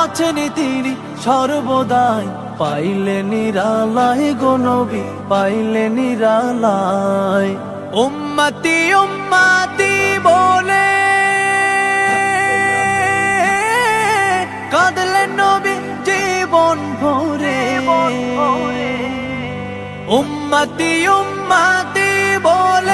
আছেন তিনি সর্বদাই। পাইলে নিরালাই গনবি পাইলে নিরালাই উম্মতি উম্মাতি বলে কাঁদলেন নবী জীবন ভরে। উম্মতি উম্মাতি বলে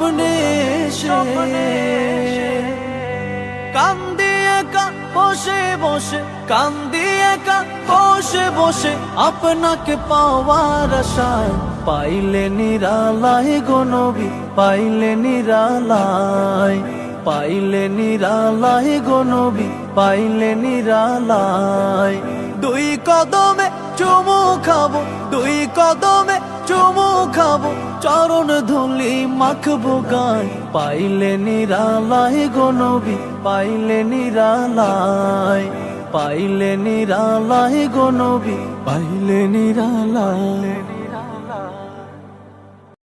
স্বপ্নে বসে বসে কান্দি একা বসে বসে, আপনাকে পাওয়ার আশায় পাইলে নিরালাই গনবি পাইলে নিরালাই পাইলে নিরালাই গনবি পাইলে নিরালাই দুই কদমে চুমু খাব, দুই কদমে চরণ ধুলি মাখবো গায় পাইলে নিরালাই গনবি পাইলে নিরালাই পাইলে নিরালাই গনবি পাইলে নিরালাই